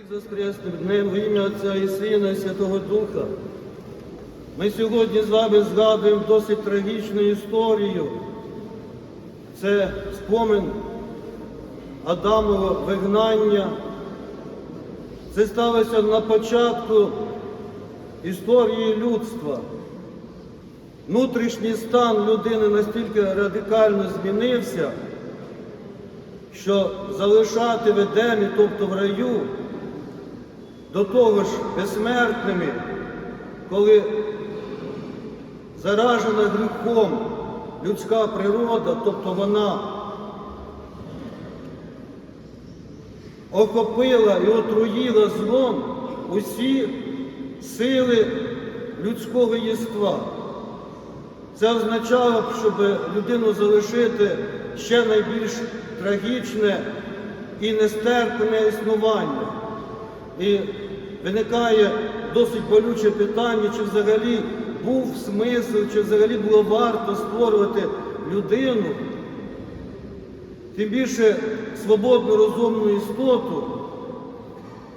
Всіх Воскресним днем в ім'я Отця і Сина і Святого Духа. Ми сьогодні з вами згадуємо досить трагічну історію. Це спомин Адамового вигнання. Це сталося на початку історії людства. Внутрішній стан людини настільки радикально змінився, що залишати в Едемі, тобто в раю, до того ж безсмертними, коли заражена гріхом людська природа, тобто вона охопила і отруїла злом усі сили людського єства. Це означало, б, щоб людину залишити ще найбільш трагічне і нестерпне існування. І виникає досить болюче питання, чи взагалі був смисл, чи взагалі було варто створювати людину, тим більше свободну розумну істоту,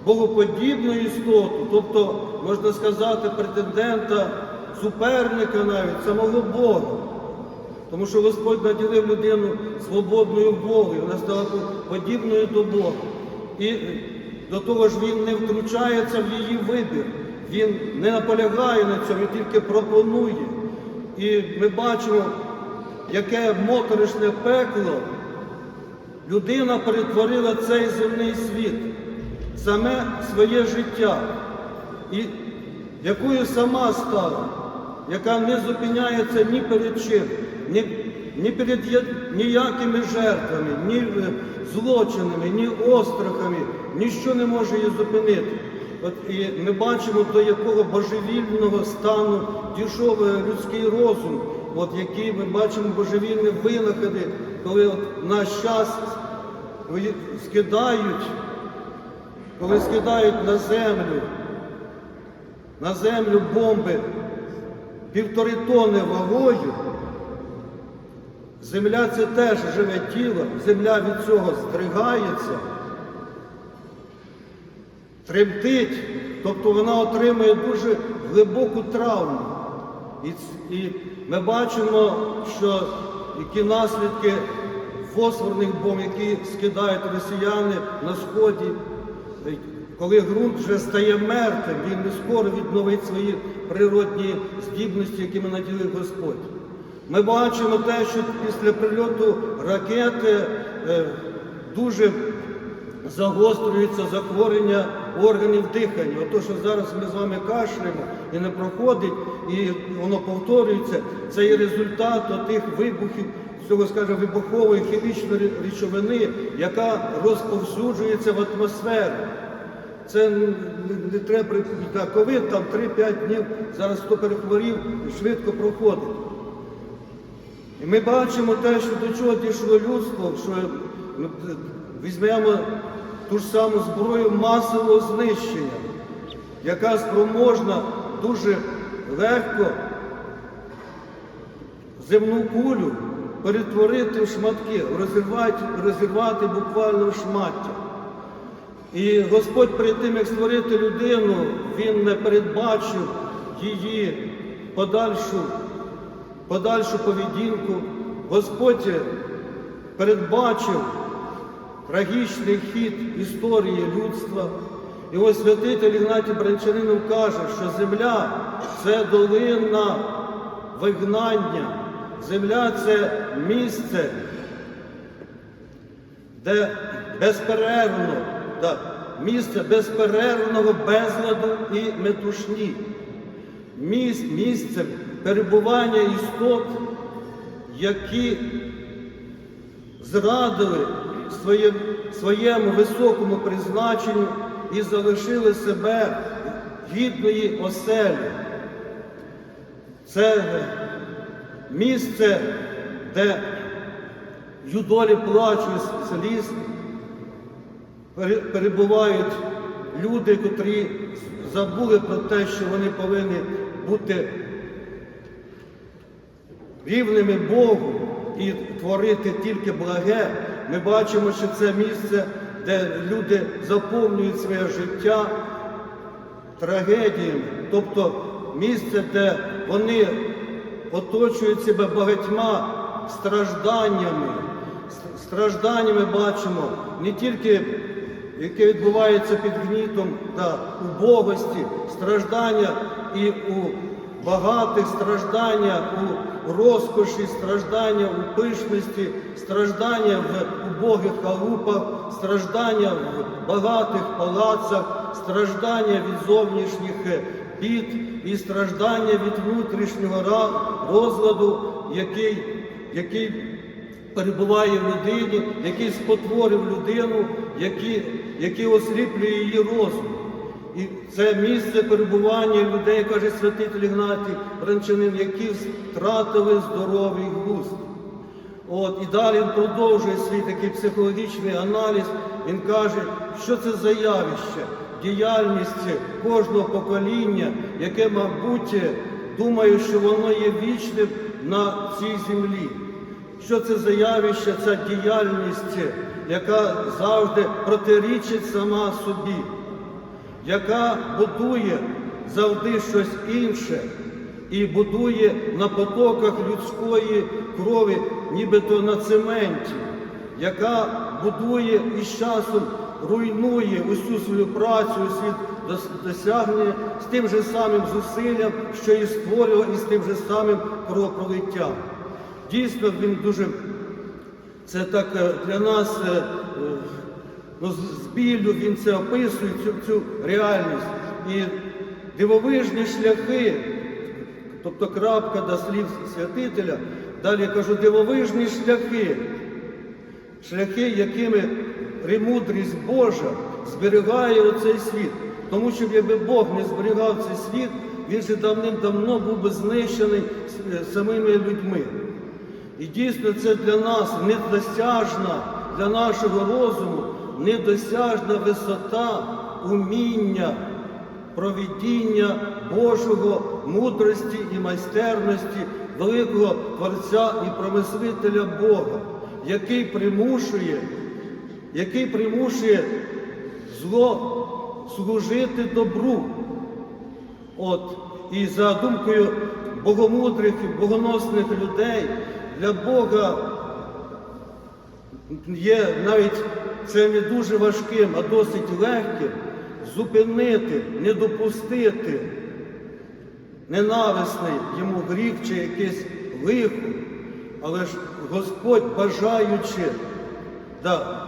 богоподібну істоту, тобто, можна сказати, претендента, суперника навіть, самого Бога. Тому що Господь наділив людину свободною волею, вона стала подібною до Бога. І до того ж він не втручається в її вибір, він не наполягає на цьому, він тільки пропонує. І ми бачимо, яке моторошне пекло людина перетворила цей земний світ, саме своє життя, і якою сама стала, яка не зупиняється ні перед чим, ні, ні перед ніякими жертвами, ні злочинами, ні острахами, ніщо не може її зупинити. От і ми бачимо, до якого божевільного стану дійшов людський розум, от які ми бачимо божевільні винаходи, коли от наш час скидають, коли скидають на землю, на землю бомби півтори тони вагою, земля це теж живе тіло, земля від цього здригається, тремтить, тобто вона отримує дуже глибоку травму. І, і ми бачимо, що які наслідки фосфорних бомб, які скидають росіяни на сході, коли ґрунт вже стає мертвим, він не скоро відновить свої природні здібності, якими наділив Господь. Ми бачимо те, що після прильоту ракети е, дуже загострюється захворювання органів дихання. Ото, що зараз ми з вами кашляємо і не проходить, і воно повторюється, це є результат тих вибухів, цього, скажімо, вибухової хімічної речовини, яка розповсюджується в атмосферу. Це не, не треба ковид там 3-5 днів, зараз хто перехворів, швидко проходить. І ми бачимо те, що до чого дійшло людство, що ми візьмемо ту ж саму зброю масового знищення, яка спроможна дуже легко земну кулю перетворити в шматки, розірвати, розірвати буквально в шмаття. І Господь перед тим, як створити людину, Він не передбачив її подальшу, подальшу поведінку. Господь передбачив трагічний хід історії людства. І ось святитель Ігнатій Бранчанинов каже, що земля це долина вигнання, земля це місце, де безперервно, да, місце безперервного безладу і метушні, Міс- місце перебування істот, які зрадили своє, своєму високому призначенню і залишили себе гідної оселі. Це місце, де юдолі плачу і сліз, перебувають люди, котрі забули про те, що вони повинні бути рівними Богу і творити тільки благе, ми бачимо, що це місце, де люди заповнюють своє життя трагедіями, тобто місце, де вони оточують себе багатьма стражданнями. Стражданнями бачимо не тільки, яке відбувається під гнітом та убогості, страждання і у багатих, страждання у розкоші, страждання у пишності, страждання в убогих халупах, страждання в багатих палацах, страждання від зовнішніх е, бід і страждання від внутрішнього розладу, який, який перебуває в людині, який спотворив людину, який, який осліплює її розум. І це місце перебування людей, каже святитель Ігнатій Бранчанин, які втратили здоровий глузд. От, і далі він продовжує свій такий психологічний аналіз. Він каже, що це за явище, діяльність кожного покоління, яке, мабуть, думає, що воно є вічним на цій землі. Що це за явище, ця діяльність, яка завжди протирічить сама собі, яка будує завжди щось інше і будує на потоках людської крові, нібито на цементі, яка будує і з часом руйнує усю свою працю, світ досягнення з тим же самим зусиллям, що і створював, і з тим же самим кровопролиттям. Дійсно, він дуже це так е, для нас е, е, ну, з- з біллю він це описує, цю, цю реальність. І дивовижні шляхи, тобто крапка до слів святителя, далі я кажу, дивовижні шляхи, шляхи, якими премудрість Божа зберігає оцей світ. Тому що якби Бог не зберігав цей світ, він же давним-давно був би знищений е, самими людьми. І дійсно це для нас недосяжна, для нашого розуму, недосяжна висота уміння, провідіння Божого, мудрості і майстерності, великого Творця і промислителя Бога, який примушує, який примушує зло служити добру. От, і за думкою богомудрих і богоносних людей для Бога є навіть це не дуже важким, а досить легким зупинити, не допустити ненависний йому гріх чи якесь лихо. Але ж Господь бажаючи, да,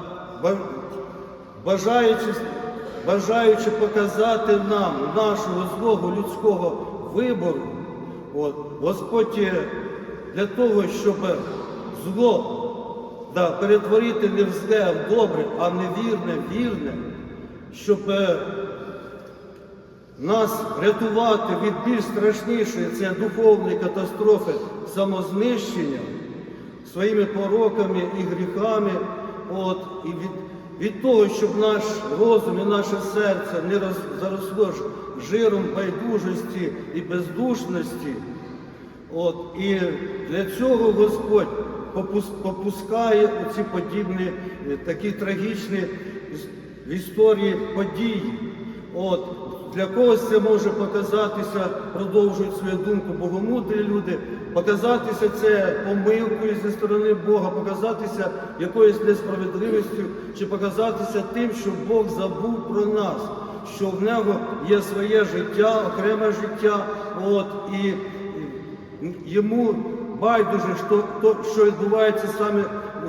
бажаючи, бажаючи показати нам нашого злого людського вибору, от, Господь е, для того, щоб зло да, перетворити не в зле, в добре, а невірне, вірне, щоб е, нас рятувати від більш страшнішої це духовної катастрофи самознищення своїми пороками і гріхами, от, і від, від того, щоб наш розум і наше серце не роз, заросло жиром байдужості і бездушності. От, і для цього Господь попускає оці подібні е, такі трагічні в історії події. От, для когось це може показатися, продовжують свою думку богомудрі люди, показатися це помилкою зі сторони Бога, показатися якоюсь несправедливістю, чи показатися тим, що Бог забув про нас, що в нього є своє життя, окреме життя, от, і йому байдуже, що, то, що відбувається саме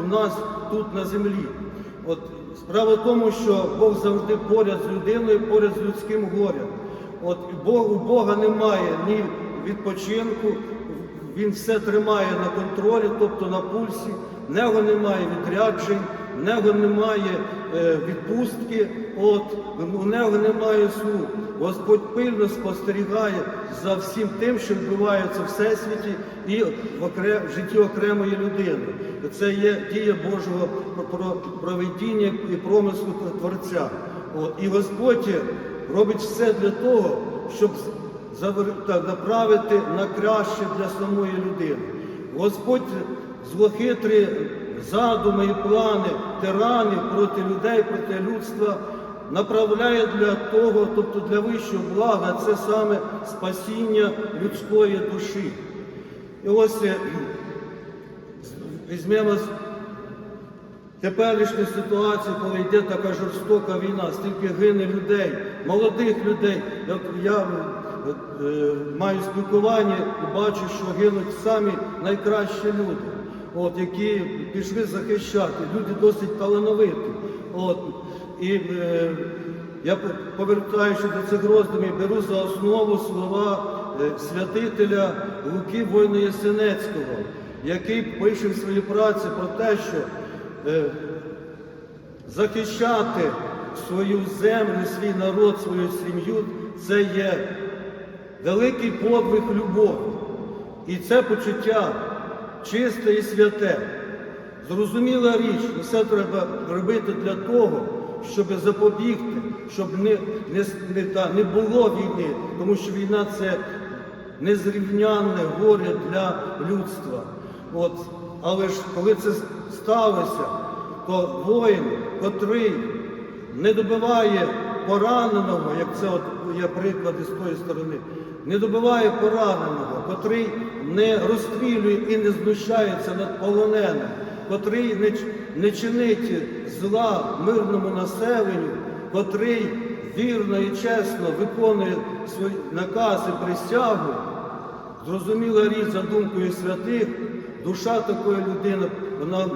у нас тут на землі. От справа в тому, що Бог завжди поряд з людиною, поряд з людським горем. От Бог, у Бога немає ні відпочинку, він все тримає на контролі, тобто на пульсі, в нього немає відряджень, в нього немає відпустки, от, у нього немає сну. Господь пильно спостерігає за всім тим, що відбувається в всесвіті і в, окре- в житті окремої людини. Це є дія Божого про- про- провидіння і промислу Творця. От, і Господь робить все для того, щоб направити на краще для самої людини. Господь злохитрий задуми і плани тиранів проти людей, проти людства направляє для того, тобто для вищого блага, це саме спасіння людської душі. І ось е, візьмемо теперішню ситуацію, коли йде така жорстока війна, стільки гине людей, молодих людей. Я, я е, е, маю спілкування і бачу, що гинуть самі найкращі люди, от, які пішли захищати, люди досить талановиті. От, і е, я повертаючись до цих роздумів, беру за основу слова е, святителя Луки Войно Ясенецького, який пише в своїй праці про те, що е, захищати свою землю, свій народ, свою сім'ю це є великий подвиг любові. І це почуття чисте і святе. Зрозуміла річ, все треба робити для того, щоб запобігти, щоб не, не, не, та, не було війни, тому що війна це незрівнянне горе для людства. От, але ж коли це сталося, то воїн, котрий не добиває пораненого, як це от є приклади з тої сторони, не добиває пораненого, котрий не розстрілює і не знущається над полоненим, котрий не, не чинить зла мирному населенню, котрий вірно і чесно виконує свої накази присягу, Зрозуміла річ за думкою святих, душа такої людини, вона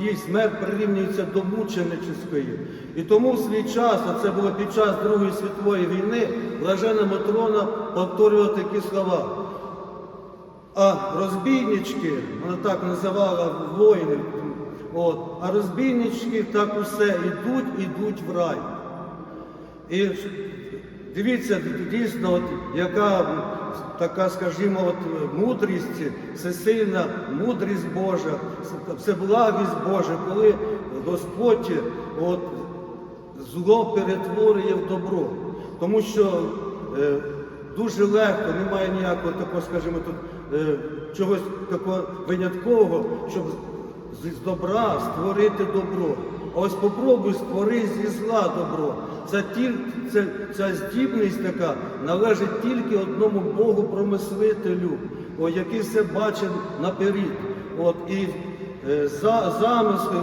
її смерть прирівнюється до мученическої. І тому в свій час, а це було під час Другої світової війни, блажена Матрона повторювала такі слова. А розбійнички, вона так називала воїнів, от, а розбійнички так усе йдуть, йдуть в рай. І дивіться, дійсно, от, яка така, скажімо, от, мудрість, всесильна мудрість Божа, всеблагість Божа, коли Господь от, зло перетворює в добро. Тому що е, дуже легко, немає ніякого такого, скажімо, тут е, чогось такого виняткового, щоб з, добра створити добро. А ось попробуй створи зі зла добро. Це тільки це, ця здібність така належить тільки одному Богу промислителю, який все бачив наперед. От і е, за, замисли,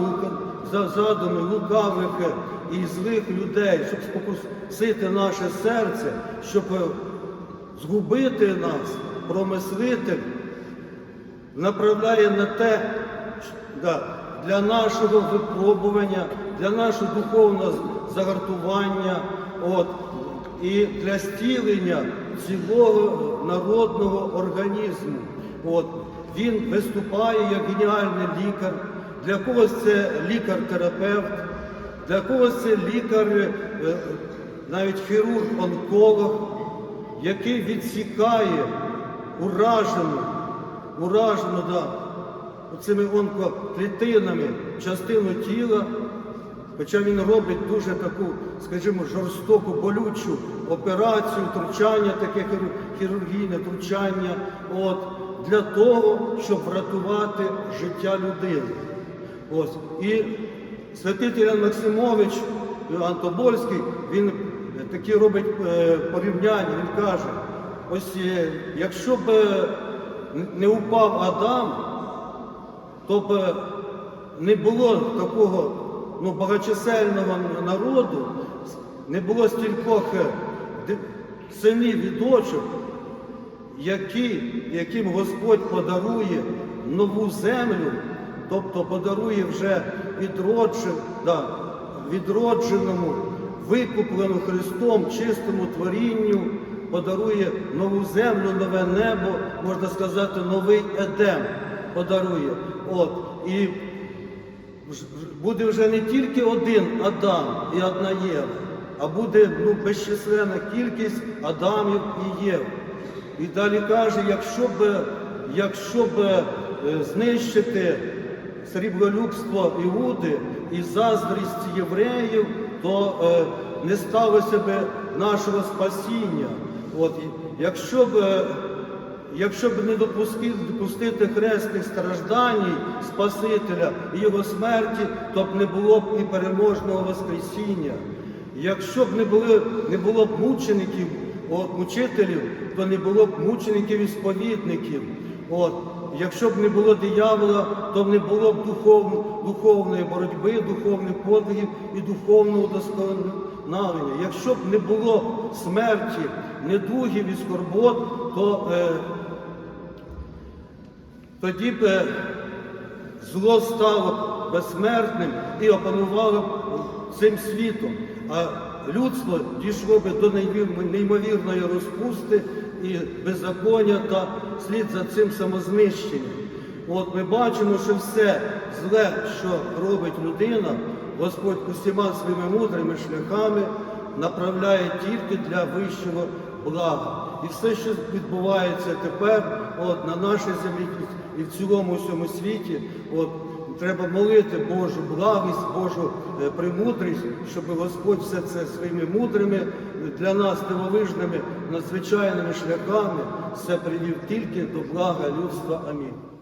за, задуми лукавих е, і злих людей, щоб спокусити наше серце, щоб е, згубити нас, промислитель направляє на те, для нашого випробування, для нашого духовного загартування, от, і для стілення цілого народного організму. От, він виступає як геніальний лікар. Для когось це лікар-терапевт, для когось це лікар, е, навіть хірург-онколог, який відсікає уражену, уражену, да, цими онкоклітинами частину тіла, хоча він робить дуже таку, скажімо, жорстоку, болючу операцію, втручання, таке хірургійне втручання, от, для того, щоб врятувати життя людини. Ось. І святитель Іван Максимович Іван Тобольський, він е, такі робить е, порівняння, він каже, ось е, якщо б е, не упав Адам, то б е, не було такого ну, багаточисельного народу, не було стількох синів і дочок, які, яким Господь подарує нову землю, тобто подарує вже да, відродженому, викупленому Христом чистому творінню, подарує нову землю, нове небо, можна сказати, новий Едем подарує. От, і буде вже не тільки один Адам і одна Єва, а буде ну, безчисленна кількість Адамів і Єв. І далі каже, якщо б, якщо б е, знищити сріблолюбство Іуди і заздрість євреїв, то е, не сталося б нашого спасіння. От, якщо б якщо б не допустити, допустити хресних страждань Спасителя і Його смерті, то б не було б і переможного Воскресіння. Якщо б не, були, не було б мучеників, от, мучителів, то не було б мучеників і сповідників. От, якщо б не було диявола, то б не було б духов, духовної боротьби, духовних подвигів і духовного удосконалення. Якщо б не було смерті, недугів і скорбот, то е, тоді б е, зло стало безсмертним і опанувало б цим світом. А людство дійшло би до неймовірної розпусти і беззаконня та слід за цим самознищенням. От ми бачимо, що все зле, що робить людина, Господь усіма своїми мудрими шляхами направляє тільки для вищого блага. І все, що відбувається тепер, от на нашій землі і в цілому всьому світі, от треба молити Божу благість, Божу е, премудрість, щоб Господь все це своїми мудрими для нас дивовижними надзвичайними шляхами все привів тільки до блага людства. Амінь.